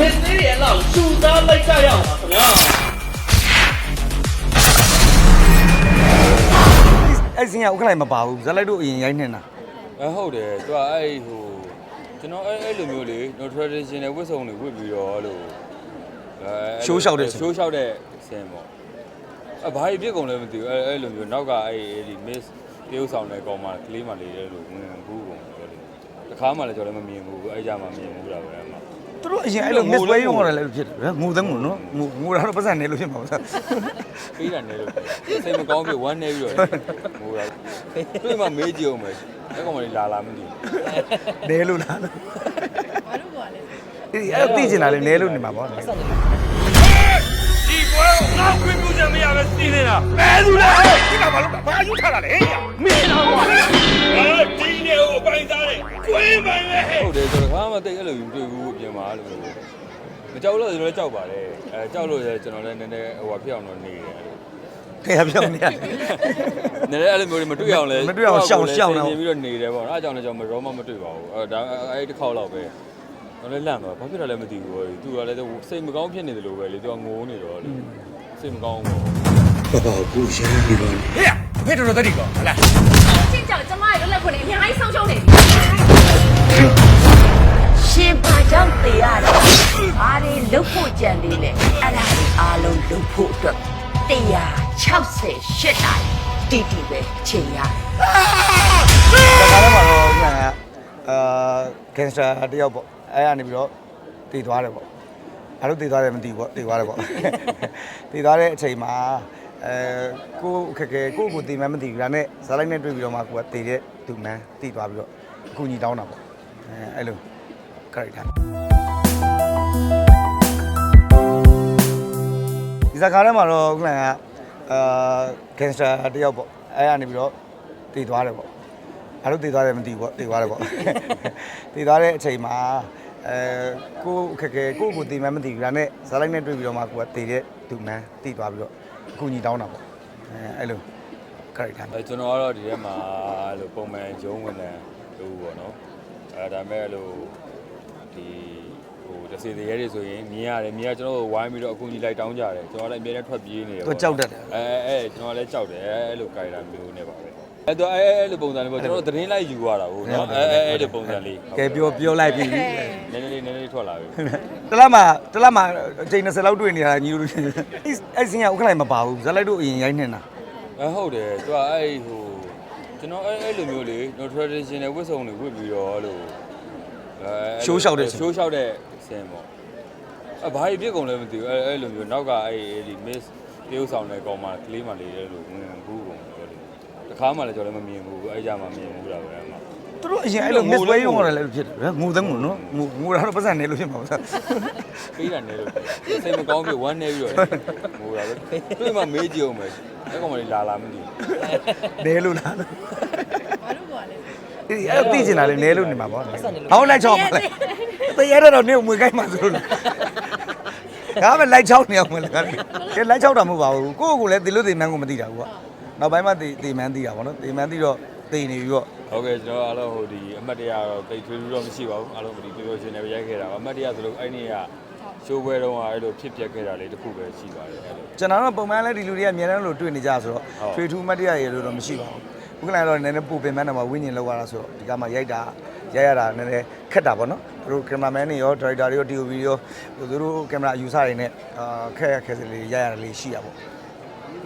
မင်းသေးရဲ့လောက်ရှူသားလိုက်ကြရအောင်ပါခင်ဗျာအဲ့စင်ကဥက္ကလိုက်မပါဘူးဇက်လိုက်တို့အရင်ရိုက်နေတာအဲဟုတ်တယ်သူကအဲ့ဟိုကျွန်တော်အဲ့အဲ့လိုမျိုးလေ no traditional ဝတ်စုံတွေဝတ်ပြီးတော့အဲ့လိုအဲရှိုးလျှောက်တဲ့ရှိုးလျှောက်တဲ့ဆင်ပေါ့အဲဘာကြီးပြစ်ကုန်လဲမသိဘူးအဲ့အဲ့လိုမျိုးနောက်ကအဲ့အဲ့ဒီ miss တရုပ်ဆောင်တဲ့ကောင်မကလေးမလေးတဲ့လိုဝင်ဘူးကုန်တယ်လေတခါမှလည်းကျွန်တော်လည်းမမြင်ဘူးအဲ့ကြမှာမြင်ဘူးလားပဲအမ သူတို့အရင်အဲ့လို miss way ရုံးရတယ်လည်းဖြစ်တယ်ငိုသငိုနော်ငိုငိုတာတော့ပတ်စံနေလို့ဖြစ်မှာပါပေးတာနေလို့စိတ်မကောင်းပြီဝမ်းနေပြီးတော့ဟိုတာတွေ့မှမေးကြည့်အောင်မယ်အဲ့ကောင်မလေးလာလာမသိဘူးနဲလို့လားဘာလို့ကွာလဲအဲ့သိချင်တာလေနဲလို့နေမှာပေါ့ဒီကွယ်ငါခွင့်ပြုချက်မရပဲစီးနေတာဘယ်သူလဲဒီကဘာလို့ဘာယူထားတာလဲမင်းတော့ကွာအဲဒီနေကို ပိုင်စားတယ်ကွင်းပိုင်လေဟုတ်တယ်ကျွန်တော်ဘာမှတိတ်အဲ့လိုယူတွေ့ဘူးအပြင်မှာအဲ့လိုမကြောက်လို့ကျွန်တော်လည်းကြောက်ပါတယ်အဲကြောက်လို့လည်းကျွန်တော်လည်းနည်းနည်းဟိုဟာဖြစ်အောင်တော့နေတယ်ခေရပြောင်းနေရတယ်နည်းနည်းအဲ့လိုမျိုးတွေမတွေ့အောင်လဲမတွေ့အောင်ရှောင်ရှောင်တော့နေပြီးတော့နေတယ်ပေါ့နော်အဲအကြောင်းလည်းကျွန်တော်ရောမမတွေ့ပါဘူးအဲဒါအဲ့တစ်ခေါက်လောက်ပဲကျွန်တော်လည်းလန့်သွားဘာဖြစ်တာလဲမသိဘူးပေါ့သူကလည်းစိတ်မကောင်းဖြစ်နေတယ်လို့ပဲလေသူကငိုနေတော့လေစိတ်မကောင်းဘူးပေါ့ဟဲ့ ဖေတော်တော်တတိကောဟလာရှင်းကြောင်ကျမရဲ့လွတ်လပ်ခွင့်တွေအများကြီးဆုံးရှုံးနေပြီရှင်ပါကြောင့်တေရတယ်အားတွေလုတ်ဖို့ကြံသေးလေအဲ့ဒါတွေအားလုံးလုတ်ဖို့အတွက်168တိုင်တီတီပဲချိန်ရတယ်ဒါကားထဲမှာတော့ဥက္ကလာအာကင်စတာတယောက်ပေါ့အဲ့ကနေပြီးတော့တည်သွားတယ်ပေါ့အဲ့လိုတည်သွားတယ်မသိဘူးပေါ့တည်သွားတယ်ပေါ့တည်သွားတဲ့အချိန်မှာ အဲကိုခက်ခဲကိုကိုတည်မှန်းမသိဘူးဒါနဲ့ဇာလိုက်နဲ့တွေ့ပြီးတော့မှကိုကတည်တဲ့သူမှန်းတည်သွားပြီးတော့အခုညီတောင်းတာပေါ့အဲအဲ့လို character ဒီဇာကားထဲမှာတော့ဥက္ကလာကအာကင်စတာတယောက်ပေါ့အဲ့ကနေပြီးတော့တည်သွားတယ်ပေါ့ဘာလို့တည်သွားတယ်မသိဘူးပေါ့တည်သွားတယ်ပေါ့တည်သွားတဲ့အချိန်မှာအဲကိုခက်ခဲကိုကိုတည်မှန်းမသိဘူးဒါနဲ့ဇာလိုက်နဲ့တွေ့ပြီးတော့မှကိုကတည်တဲ့သူမှန်းတည်သွားပြီးတော့ အခုညီတောင်းတာပေါ့အဲအဲ့လို character အဲကျွန်တော်ကတော့ဒီထဲမှာအဲ့လိုပုံမှန်ရုံးဝင်တယ်လို့ပေါ့နော်အဲဒါမဲ့အဲ့လိုဒီဟိုတစ်စီတည်းရဲတွေဆိုရင်မြင်ရတယ်မြင်ရကျွန်တော်တို့ဝိုင်းပြီးတော့အခုကြီးလိုက်တောင်းကြတယ်ကျွန်တော်လည်းအမြဲတမ်းထွက်ပြေးနေတယ်သူကြောက်တတ်တယ်အဲအဲကျွန်တော်လည်းကြောက်တယ်အဲအဲ့လို character မျိုးနဲ့ပါပဲ အဲတော့အဲအဲ့လိုပုံစံလေးပေါ့ကျွန်တော်တို့သတင်းလိုက်ယူရတာဟုတ်နော်အဲအဲအဲ့လိုပုံစံလေးကဲပြောပြောလိုက်ပြီနည်းနည်းလေးနည်းနည်းလေးထွက်လာပြီတလားမှာတလားမှာအချိန်20လောက်တွေ့နေတာညီတို့အဲ့အဲ့စင်ကဥက္ကလိုက်မပါဘူးဇာလိုက်တို့အရင်ရိုက်နေတာအဲဟုတ်တယ်သူကအဲ့ဟိုကျွန်တော်အဲ့အဲ့လိုမျိုးလေ no traditional ဝတ်စုံတွေဝတ်ပြီးတော့အဲ့လိုအဲရှိုးလျှောက်တဲ့ဆင်ရှိုးလျှောက်တဲ့ဆင်ပေါ့အဲဘာကြီးပြစ်ကုန်လဲမသိဘူးအဲအဲ့လိုမျိုးနောက်ကအဲ့အဲ့ဒီ miss တရုပ်ဆောင်တဲ့ကောင်မကလေးမလေးတဲ့လိုဝင်ဘူးကုန် တယ်လေတခါမှလည်းကျွန်တော်လည်းမမြင်ဘူးအဲ့ကြမှာမြင်ဘူးလားပဲအမသူတို့အရင်အဲ့လို miss way ရုံးရတယ်လည်းဖြစ်တယ်ငိုသငိုနော်ငိုငိုတာတော့ပတ်စံနေလို့ဖြစ်မှာပါပေးတာနေလို့စိတ်မကောင်းပြီဝမ်းနေပြီးတော့ဟိုတာပဲတွေ့မှမေးကြည့်အောင်မယ်အဲ့ကောင်မလေးလာလာမသိဘူးနဲလို့လားဘာလို့ကွာလဲအဲ့သိချင်တာလေနဲလို့နေမှာပေါ့ဟောင်းလိုက်ချောင်းပါလေတရရတော့နေမွေကိုက်မှာဆိုလို့ဒါပဲလိုက်ချောင်းနေအောင်မလားကဲလိုက်ချောင်းတာမဟုတ်ပါဘူးကိုယ့်ကိုယ်လည်းဒီလိုဒီမှန်းကိုမသိတာဘူးက နောက်ပိုင်းမှဒီဒီမှန်းသိတာပေါ့နော်ဒီမှန်းသိတော့သိနေပြီပေါ့ဟုတ်ကဲ့ကျွန်တော်အားလုံးဟိုဒီအမှတ်တရတော့တိတ်ထွေးထွေးတော့မရှိပါဘူးအားလုံးဒီပြောရှင်နေပဲရိုက်ခဲ့တာပါအမှတ်တရဆိုလို့အဲ့နေ့ကရှိုးပွဲတုန်းကအဲ့လိုဖြစ်ပျက်ခဲ့တာလေးတစ်ခုပဲရှိပါတယ်အဲ့လိုကျွန်တော်တို့ပုံမှန်လည်းဒီလူတွေကအများအားလို့တွေ့နေကြဆိုတော့ဟုတ်ထွေထူးမတ်တရားရေလို့တော့မရှိပါဘူးဘုကလန်တော့နည်းနည်းပူပင်မှန်းတော့ဝိညာဉ်လောက်ရတာဆိုတော့ဒီကမှရိုက်တာရိုက်ရတာနည်းနည်းခက်တာပေါ့နော်သူတို့ကင်မရာမန်တွေရောဒါရိုက်တာတွေရော DOP တွေရောသူတို့ကင်မရာအယူဆတွေနဲ့အာခက်ရခက်စလေးရိုက်ရတာလေးရှိရပေါ့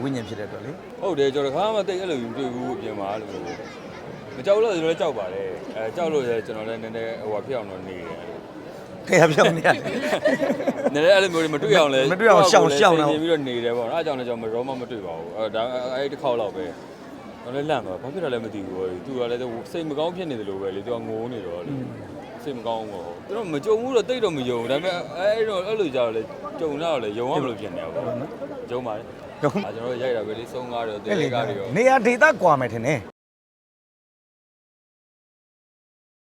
ဝိညာဉ်ဖြစ်တဲ့အတွက်လေဟုတ်တယ်ကျွန်တော်တခါမှတိတ်အဲ့လိုယူတွေ့ဘူးအပြင်မှာအဲ့လိုမကြောက်လို့ကျွန်တော်လည်းကြောက်ပါတယ်အဲကြောက်လို့လည်းကျွန်တော်လည်းနည်းနည်းဟိုဟာဖြစ်အောင်တော့နေတယ်အဲ့လိုခေရပြောင်းနေရတယ်နည်းနည်းအဲ့လိုမျိုးတွေမတွေ့အောင်လဲမတွေ့အောင်ရှောင်ရှောင်တော့နေပြီးတော့နေတယ်ပေါ့နော်အဲအကြောင်းလည်းကျွန်တော်ရောမမတွေ့ပါဘူးအဲဒါအဲ့တစ်ခေါက်လောက်ပဲကျွန်တော်လည်းလန့်သွားဘာဖြစ်တာလဲမသိဘူးပေါ့သူကလည်းစိတ်မကောင်းဖြစ်နေတယ်လို့ပဲလေသူကငိုနေတော့လေ စိတ်မကောင်းဘူးပေါ့သူတို့မကြုံဘူးတော့တိတ်တော့မယုံဒါပေမဲ့အဲအဲ့တော့အဲ့လိုကြောက်လေကြုံတော့လေယုံရမလို့ဖြစ်နေပါဘူးယုံပါတယ်ယုံအဲကျွန်တော်ရိုက်တာပဲလေစုံကားတွေတေအဲ့လေးကားတွေရောနေရာဒေသကွာမယ်ထင်တယ်